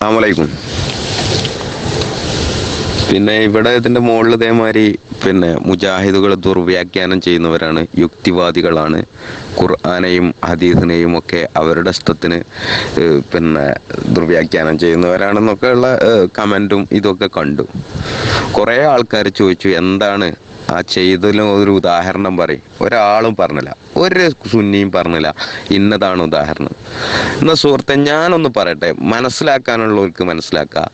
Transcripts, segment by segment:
അസ്സാമലൈക്കും പിന്നെ ഇവിടെ ഇതിന്റെ മുകളിൽ ഇതേമാതിരി പിന്നെ മുജാഹിദുകൾ ദുർവ്യാഖ്യാനം ചെയ്യുന്നവരാണ് യുക്തിവാദികളാണ്. ഖുർആാനെയും ഹദീസിനെയും ഒക്കെ അവരുടെ ഇഷ്ടത്തിന് പിന്നെ ദുർവ്യാഖ്യാനം ചെയ്യുന്നവരാണെന്നൊക്കെ ഉള്ള ഏഹ്, കമന്റും ഇതൊക്കെ കണ്ടു. കുറേ ആൾക്കാർ ചോദിച്ചു എന്താണ് ആ ചെയ്തതിലും ഒരു ഉദാഹരണം പറയും. ഒരാളും പറഞ്ഞില്ല. ഒരു സുന്നിയും പറഞ്ഞില്ല. ഇന്നതാണ് ഉദാഹരണം. എന്നാ സുഹൃത്തെ ഞാനൊന്ന് പറയട്ടെ. മനസ്സിലാക്കാനുള്ളവർക്ക് മനസ്സിലാക്കുക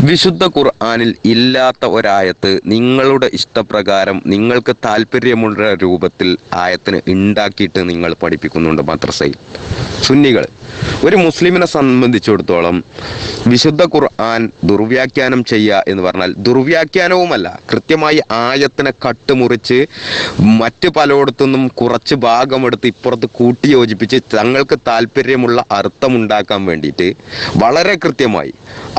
വിശുദ്ധ ഖുർആാനിൽ ഇല്ലാത്ത ഒരായത്ത് നിങ്ങളുടെ ഇഷ്ടപ്രകാരം നിങ്ങൾക്ക് താല്പര്യമുള്ള രൂപത്തിൽ ആയത്തിന് ഉണ്ടാക്കിയിട്ട് നിങ്ങൾ പഠിപ്പിക്കുന്നുണ്ട് മദ്രസയിൽ. സുന്നികൾ. ഒരു മുസ്ലിമിനെ സംബന്ധിച്ചിടത്തോളം വിശുദ്ധ ഖുർആൻ ദുർവ്യാഖ്യാനം ചെയ്യുക എന്ന് പറഞ്ഞാൽ ദുർവ്യാഖ്യാനവുമല്ല. കൃത്യമായി ആയത്തിനെ കട്ടുമുറിച്ച് മറ്റ് പലയിടത്തുനിന്നും കുറച്ച് ഭാഗമെടുത്ത് ഇപ്പുറത്ത് കൂട്ടി യോജിപ്പിച്ച് തങ്ങൾക്ക് താല്പര്യമുള്ള അർത്ഥമുണ്ടാക്കാൻ വേണ്ടിയിട്ട് വളരെ കൃത്യമായി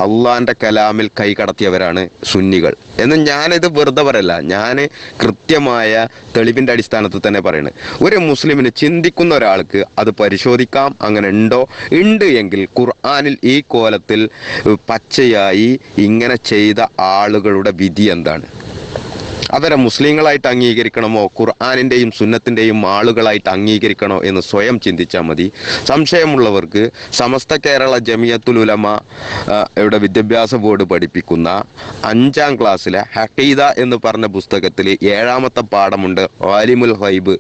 അള്ളാന്റെ കലാമിൽ കൈ കടത്തിയവരാണ് സുന്നികൾ. എന്ന് ഞാനിത് വെറുതെ പറയല്ല. ഞാൻ കൃത്യമായ തെളിവിന്റെ അടിസ്ഥാനത്തിൽ തന്നെ പറയുന്നത് ഒരു മുസ്ലിമിന് ചിന്തിക്കുന്ന ഒരാൾക്ക് അത് പരിശോധിക്കാം അങ്ങനെ ഉണ്ടോ? ഉണ്ട് എങ്കിൽ ഖുർആാനിൽ ഈ കോലത്തിൽ പച്ചയായി ഇങ്ങനെ ചെയ്ത ആളുകളുടെ വിധി എന്താണ്? അവരെ മുസ്ലിങ്ങളായിട്ട് അംഗീകരിക്കണമോ? ഖുർആാനിന്റെയും സുന്നത്തിന്റെയും ആളുകളായിട്ട് അംഗീകരിക്കണോ എന്ന് സ്വയം ചിന്തിച്ചാൽ മതി. സംശയമുള്ളവർക്ക് സമസ്ത കേരള ജമിയത്തുൽ ഉലമ ഇവിടെ വിദ്യാഭ്യാസ ബോർഡ് പഠിപ്പിക്കുന്ന അഞ്ചാം ക്ലാസ്സിലെ ഹക്കീദ എന്ന് പറഞ്ഞ പുസ്തകത്തിൽ ഏഴാമത്തെ പാഠമുണ്ട് വാലിമുൽ ഹൈബ്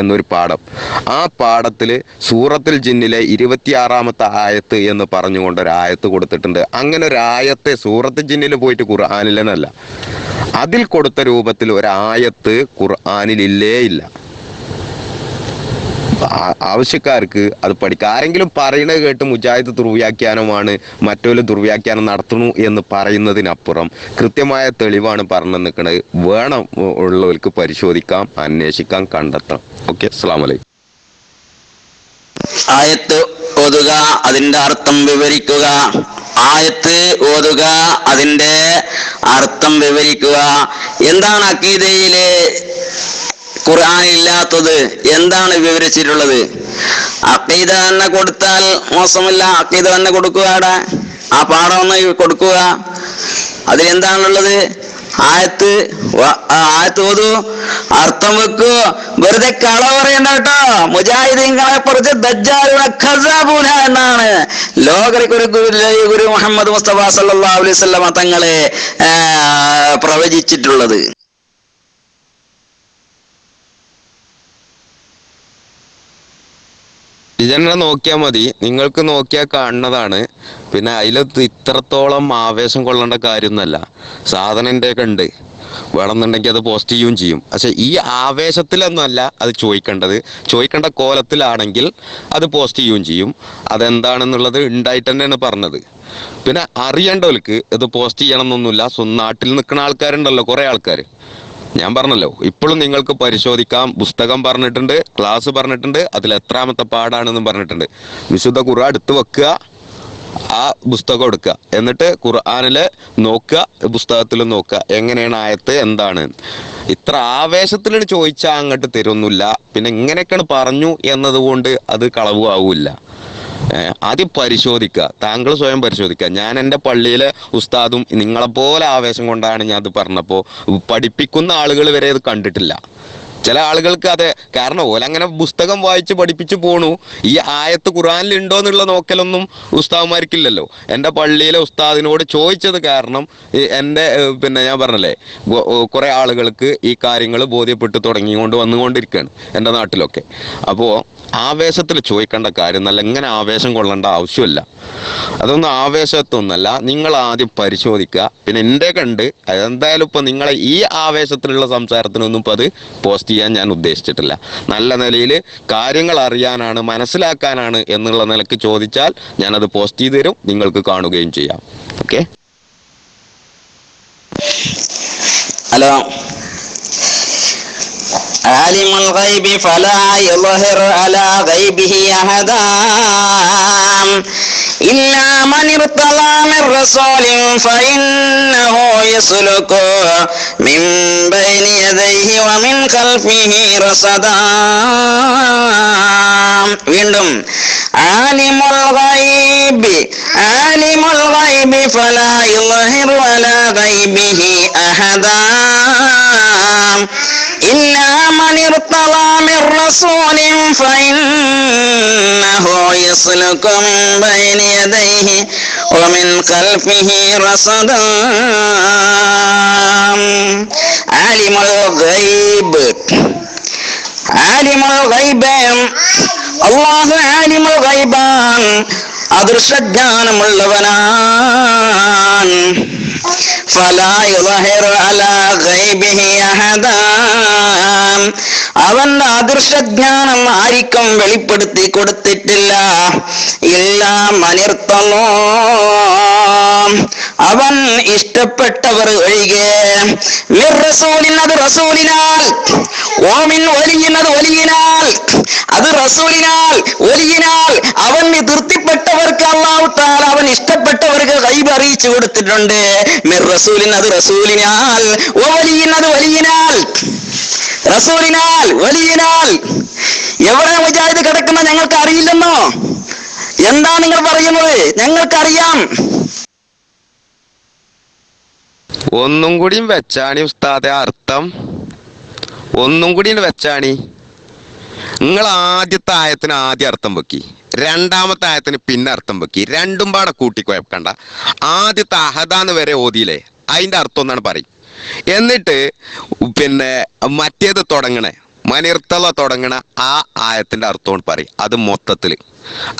എന്നൊരു പാഠം. ആ പാഠത്തിൽ സൂറത്തിൽ ജിന്നിലെ ഇരുപത്തിയാറാമത്തെ ആയത്ത് എന്ന് പറഞ്ഞുകൊണ്ട് ഒരു ആയത്ത് കൊടുത്തിട്ടുണ്ട്. അങ്ങനെ ഒരു ആയത്തെ സൂറത്ത് ജിന്നിൽ പോയിട്ട് ഖുർആാനിലെന്നല്ല അതിൽ കൊടുത്ത രൂപത്തിൽ ഒരായത്ത് ഖുർആാനിലില്ലേ ഇല്ല ആവശ്യക്കാർക്ക് അത് പഠിക്കാം ആരെങ്കിലും പറയണത് കേട്ട് മുജാഹിദ് ദുർവ്യാഖ്യാനമാണ് മറ്റൊരു ദുർവ്യാഖ്യാനം നടത്തുന്നു എന്ന് പറയുന്നതിനപ്പുറം കൃത്യമായ തെളിവാണ് പറഞ്ഞു നിൽക്കുന്നത്. വേണം ഉള്ളവർക്ക് പരിശോധിക്കാം അന്വേഷിക്കാം കണ്ടെത്താം. ഓക്കെ അസ്സാം വലൈക്കും ആയത്ത് ഓതുക അതിന്റെ അർത്ഥം വിവരിക്കുക. ആയത്ത് ഓതുക അതിന്റെ അർത്ഥം വിവരിക്കുക. എന്താണ് അക്കീതയിലെ ഖുർആൻ ഇല്ലാത്തത്? എന്താണ് വിവരിച്ചിട്ടുള്ളത്? അക്കീത തന്നെ കൊടുത്താൽ മോശമില്ല. അക്കീത തന്നെ കൊടുക്കുക ആ പാഠം ഒന്ന് കൊടുക്കുക. അതിലെന്താണുള്ളത്? ആയത്ത് ആയത്ത് ഓതു. അർത്ഥം വെക്കൂ. വെറുതെ കള പറയണ്ട കേട്ടോ. മുജാഹിദീങ്ങളെ കുറിച്ച് ദജ്ജാലുന എന്നാണ്. ലോകർക്ക് ഒരു ഗുരു ഗുരു മുഹമ്മദ് മുസ്തഫ സല്ലല്ലാഹു അലൈഹി വസല്ലമ തങ്ങളെ പ്രവചിച്ചിട്ടുള്ളത്. ഇതന്നെ നോക്കിയാൽ മതി. നിങ്ങൾക്ക് നോക്കിയാൽ കാണുന്നതാണ്. പിന്നെ അതിൽ ഇത്രത്തോളം ആവേശം കൊള്ളേണ്ട കാര്യമൊന്നുമല്ല. സാധനം എന്റെ ഒക്കെ ഉണ്ട്. വേണമെന്നുണ്ടെങ്കിൽ അത് പോസ്റ്റ് ചെയ്യുകയും ചെയ്യും. പക്ഷെ ഈ ആവേശത്തിലൊന്നുമല്ല അത് ചോദിക്കേണ്ടത്. ചോദിക്കേണ്ട കോലത്തിലാണെങ്കിൽ അത് പോസ്റ്റ് ചെയ്യുകയും ചെയ്യും. അതെന്താണെന്നുള്ളത് ഉണ്ടായിട്ട് തന്നെയാണ് പറഞ്ഞത്. പിന്നെ അറിയേണ്ടവർക്ക് ഇത് പോസ്റ്റ് ചെയ്യണം എന്നൊന്നുമില്ല സ്വന്തം നാട്ടിൽ നിൽക്കുന്ന ആൾക്കാരുണ്ടല്ലോ കുറേ ആൾക്കാർ ഞാൻ പറഞ്ഞല്ലോ ഇപ്പോഴും നിങ്ങൾക്ക് പരിശോധിക്കാം. പുസ്തകം പറഞ്ഞിട്ടുണ്ട് ക്ലാസ് പറഞ്ഞിട്ടുണ്ട് അതിൽ എത്രാമത്തെ പാടാണെന്നും പറഞ്ഞിട്ടുണ്ട്. വിശുദ്ധ കുറ എടുത്ത് വെക്കുക. ആ പുസ്തകം എടുക്കുക. എന്നിട്ട് ഖുർആാനിൽ നോക്കുക പുസ്തകത്തിൽ നോക്കുക. എങ്ങനെയാണ് ആയത്ത് എന്താണ്? ഇത്ര ആവേശത്തിലാണ് ചോദിച്ചാൽ അങ്ങോട്ട് തരുന്നില്ല. പിന്നെ ഇങ്ങനെയൊക്കെയാണ് പറഞ്ഞു എന്നതുകൊണ്ട് അത് കളവുമാവില്ല ആദ്യം പരിശോധിക്കുക. താങ്കൾ സ്വയം പരിശോധിക്കുക. ഞാൻ എന്റെ പള്ളിയിലെ ഉസ്താദും നിങ്ങളെപ്പോലെ ആവേശം കൊണ്ടാണ് ഞാൻ അത് പറഞ്ഞപ്പോൾ പഠിപ്പിക്കുന്ന ആളുകൾ വരെ ഇത് കണ്ടിട്ടില്ല. ചില ആളുകൾക്ക് അതെ. കാരണം ഓലങ്ങനെ പുസ്തകം വായിച്ച് പഠിപ്പിച്ചു പോണു. ഈ ആയത്ത് ഖുറാനിൽ ഉണ്ടോ എന്നുള്ള നോക്കലൊന്നും ഉസ്താവുമാർക്കില്ലല്ലോ. എന്റെ പള്ളിയിലെ ഉസ്താദിനോട് ചോദിച്ചത് കാരണം എന്റെ പിന്നെ ഞാൻ പറഞ്ഞല്ലേ കുറെ ആളുകൾക്ക് ഈ കാര്യങ്ങൾ ബോധ്യപ്പെട്ട് തുടങ്ങിക്കൊണ്ട് വന്നുകൊണ്ടിരിക്കുകയാണ് എന്റെ നാട്ടിലൊക്കെ. അപ്പോൾ ആവേശത്തിൽ ചോദിക്കേണ്ട കാര്യം എന്നല്ല എങ്ങനെ ആവേശം കൊള്ളേണ്ട ആവശ്യമില്ല. അതൊന്നും ആവേശത്തൊന്നല്ല നിങ്ങൾ ആദ്യം പരിശോധിക്കുക. പിന്നെ എന്റെ കണ്ട് എന്തായാലും ഇപ്പം നിങ്ങളെ ഈ ആവേശത്തിലുള്ള സംസാരത്തിനൊന്നും ഇപ്പം അത് പോസ്റ്റ് ചെയ്യാൻ ഞാൻ ഉദ്ദേശിച്ചിട്ടില്ല. നല്ല നിലയിൽ കാര്യങ്ങൾ അറിയാനാണ് മനസ്സിലാക്കാനാണ് എന്നുള്ള നിലയ്ക്ക് ചോദിച്ചാൽ ഞാനത് പോസ്റ്റ് ചെയ്ത് തരും നിങ്ങൾക്ക് കാണുകയും ചെയ്യാം. Okay hello. عالم الغيب فلا يظهر على غيبه أحدا إلا من ارتضى من رسول فإنه يسلك من بين يديه ومن خلفه رصدا വീണ്ടും ആലിമുൽ ഗൈബ് عالم الغيب فلا يظهر على غيبه أحدا ارتضى من رسول فإنه يسلك من بين يديه ومن خلفه رصدا عالم الغيب ആലിമുൽ ഗൈബ് അള്ളാഹു ആലിമുൽ ഗൈബാൻ അദൃശ്യജ്ഞാനമുള്ളവനാൻ ഫലാ യുളഹിറു അലാ ഗൈബിഹി അവൻ അവന്റെ അദൃശ്യജ്ഞാനം ആരിക്കും വെളിപ്പെടുത്തി കൊടുത്തിട്ടില്ല. ഇല്ല മനിർത്തമോ അവൻ ഇഷ്ടപ്പെട്ടവർ ഒഴികെ അത് റസൂലിനാൽ ഓമിൻ ഒലിയുന്നത് ഒലിയിനാൽ അത് റസൂലിനാൽ ഒലിയിനാൽ അവൻ തൃപ്തിപ്പെട്ടവർക്ക് അള്ളാഹു അവൻ ഇഷ്ടപ്പെട്ടവർക്ക് കൈബ് അറിയിച്ചു കൊടുത്തിട്ടുണ്ട്. മിർ റസൂലിനത് റസൂലിനാൽ അത് വലിയനാൽ റസൂലിനാൽ വലിയനാൽ എവിടെ മുജാഹിദ് കിടക്കുന്ന ഞങ്ങൾക്ക് അറിയില്ലെന്നോ എന്താ നിങ്ങൾ പറയുന്നത്? ഞങ്ങൾക്കറിയാം. ഒന്നും കൂടിയും വെച്ചാണി ഉസ്താദെ അർത്ഥം. ഒന്നും കൂടി വെച്ചാണി. നിങ്ങൾ ആദ്യത്തെ ആയത്തിന് ആദ്യ അർത്ഥം വെക്കി. രണ്ടാമത്തെ ആയത്തിന് പിന്നെ അർത്ഥം വെക്കി. രണ്ടും പാടെ കൂട്ടിക്കുഴക്കണ്ട ആദ്യത്തെ അഹദാന്ന് വരെ ഓതിയില്ലേ? അതിന്റെ അർത്ഥം എന്നാണ് പറയും. എന്നിട്ട് പിന്നെ മറ്റേത് തുടങ്ങണേ. മനിർത്തല തുടങ്ങണ ആ ആയത്തിന്റെ അർത്ഥം പറയും അത് മൊത്തത്തിൽ.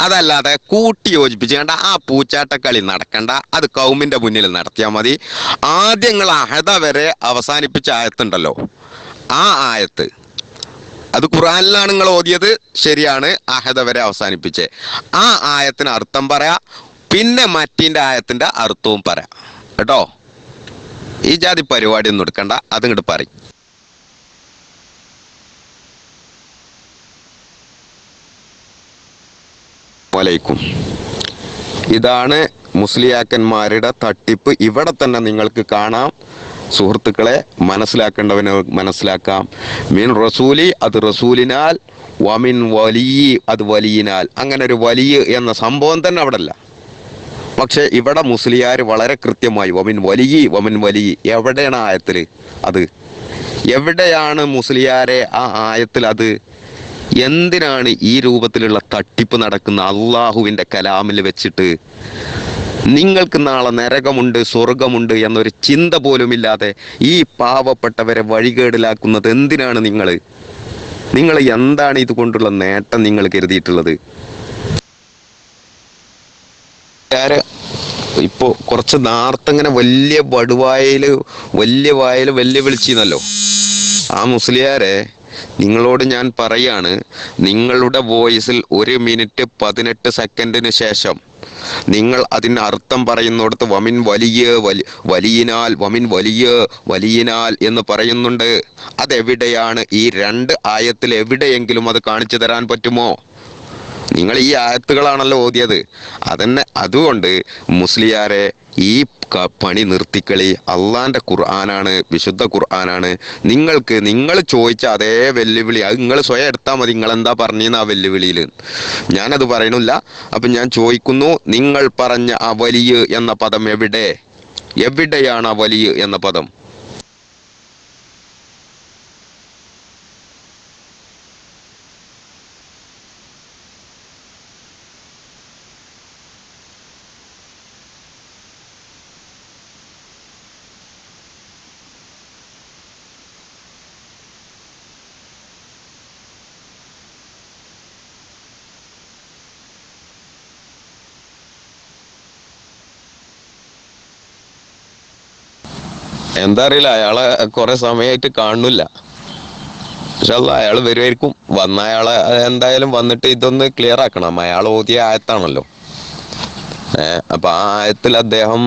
അതല്ലാതെ കൂട്ടി യോജിപ്പിച്ച് കണ്ട ആ പൂച്ചാട്ടക്കളി നടക്കണ്ട അത് കൗമിന്റെ മുന്നിൽ നടത്തിയാൽ മതി. ആദ്യങ്ങൾ അഹദ വരെ അവസാനിപ്പിച്ച ആയത്തുണ്ടല്ലോ. ആ ആയത്ത് അത് ഖുറാനിലാണ് നിങ്ങൾ ഓതിയത്? ശരിയാണ് അഹദ വരെ അവസാനിപ്പിച്ചേ. ആ ആയത്തിന് അർത്ഥം പറയാ പിന്നെ മറ്റിന്റെ ആയത്തിന്റെ അർത്ഥവും പറയാം. കേട്ടോ? ഈ ജാതി പരിപാടി ഒന്നും എടുക്കണ്ട അതിങ്ങോട്ട് പറയും. വലൈക്കും ഇതാണ് മുസ്ലിയാക്കന്മാരുടെ തട്ടിപ്പ്. ഇവിടെ തന്നെ നിങ്ങൾക്ക് കാണാം. സുഹൃത്തുക്കളെ മനസ്സിലാക്കേണ്ടവന് മനസ്സിലാക്കാം. മീൻ റസൂലി അത് റസൂലിനാൽ. വമിൻ വലിയ അത് വലിയനാൽ. അങ്ങനെ ഒരു വലിയ എന്ന സംഭവം തന്നെ അവിടെ അല്ല പക്ഷെ ഇവിടെ മുസ്ലിയാർ വളരെ കൃത്യമായി വമിൻ വലിയ വമിൻ വലിയ എവിടെയാണ് ആയത്തിൽ അത്? എവിടെയാണ് മുസ്ലിയാരെ ആ ആയത്തിൽ അത് എന്തിനാണ് ഈ രൂപത്തിലുള്ള തട്ടിപ്പ് നടക്കുന്ന അള്ളാഹുവിന്റെ കലാമിൽ വെച്ചിട്ട് നിങ്ങൾക്ക് നാളെ നരകമുണ്ട് സ്വർഗമുണ്ട് എന്നൊരു ചിന്ത പോലുമില്ലാതെ ഈ പാവപ്പെട്ടവരെ വഴികേടിലാക്കുന്നത് എന്തിനാണ് നിങ്ങൾ? നിങ്ങൾ എന്താണ് ഇതുകൊണ്ടുള്ള നേട്ടം നിങ്ങൾ കരുതിയിട്ടുള്ളത്? ഇപ്പോ കുറച്ച് വലിയ ഇങ്ങനെ വലിയ വടുവായയിൽ വലിയ വായൽ വെല്ലുവിളിച്ചിരുന്നല്ലോ. ആ മുസ്ലിയാരെ നിങ്ങളോട് ഞാൻ പറയാണ് നിങ്ങളുടെ വോയിസിൽ ഒരു മിനിറ്റ് പതിനെട്ട് സെക്കൻഡിന് ശേഷം നിങ്ങൾ അതിന് അർത്ഥം പറയുന്നിടത്ത് വമിൻ വലിയ വലി വലിയനാൽ വമിൻ വലിയ വലിയനാൽ എന്ന് പറയുന്നുണ്ട്. അതെവിടെയാണ്? ഈ രണ്ട് ആയത്തിൽ എവിടെയെങ്കിലും അത് കാണിച്ചു തരാൻ പറ്റുമോ? നിങ്ങൾ ഈ ആയത്തുകളാണല്ലോ ഓതിയത്. അതന്നെ അതുകൊണ്ട് മുസ്ലിയാരെ ഈ പണി നിർത്തിക്കളി. അള്ളാന്റെ ഖുർആനാണ് വിശുദ്ധ ഖുർആനാണ്. നിങ്ങൾക്ക് നിങ്ങൾ ചോദിച്ച അതേ വെല്ലുവിളി അത് നിങ്ങൾ സ്വയം എടുത്താൽ മതി. നിങ്ങൾ എന്താ പറഞ്ഞിരുന്ന ആ വെല്ലുവിളിയിൽ ഞാനത് പറയണില്ല. അപ്പൊ ഞാൻ ചോദിക്കുന്നു നിങ്ങൾ പറഞ്ഞ ആ വലിയ എന്ന പദം എവിടെ? എവിടെയാണ് ആ വലിയ എന്ന പദം? എന്താ അറിയില്ല അയാളെ കുറെ സമയമായിട്ട് കാണുന്നില്ല. പക്ഷെ അല്ല അയാൾ വരുമായിരിക്കും വന്ന അയാളെ എന്തായാലും വന്നിട്ട് ഇതൊന്ന് ക്ലിയർ ആക്കണം. അയാൾ ഓതിയ ആയത്താണല്ലോ. അപ്പൊ ആ ആയത്തിൽ അദ്ദേഹം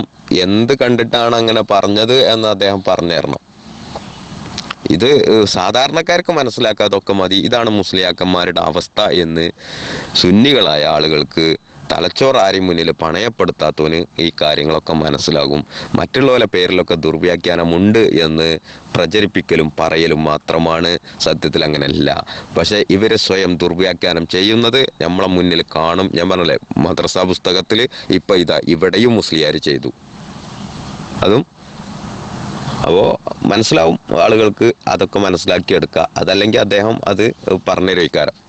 എന്ത് കണ്ടിട്ടാണ് അങ്ങനെ പറഞ്ഞത് എന്ന് അദ്ദേഹം പറഞ്ഞു തരണം. ഇത് സാധാരണക്കാർക്ക് മനസ്സിലാക്കാതൊക്കെ മതി. ഇതാണ് മുസ്ലിയാക്കന്മാരുടെ അവസ്ഥ എന്ന് സുന്നികളായ ആളുകൾക്ക് തലച്ചോറ് ആരെയും മുന്നിൽ പണയപ്പെടുത്താത്തവന് ഈ കാര്യങ്ങളൊക്കെ മനസ്സിലാകും. മറ്റുള്ളവരെ പേരിലൊക്കെ ദുർവ്യാഖ്യാനമുണ്ട് എന്ന് പ്രചരിപ്പിക്കലും പറയലും മാത്രമാണ് സത്യത്തിൽ അങ്ങനെയല്ല. പക്ഷെ ഇവർ സ്വയം ദുർവ്യാഖ്യാനം ചെയ്യുന്നത് നമ്മളെ മുന്നിൽ കാണും. ഞാൻ പറഞ്ഞല്ലേ മദ്രസ പുസ്തകത്തിൽ ഇപ്പൊ ഇതാ ഇവിടെയും മുസ്ലിയാർ ചെയ്തു. അതും അപ്പോൾ മനസ്സിലാവും ആളുകൾക്ക് അതൊക്കെ മനസ്സിലാക്കിയെടുക്കുക. അതല്ലെങ്കിൽ അദ്ദേഹം അത് പറഞ്ഞു വയ്ക്കാരം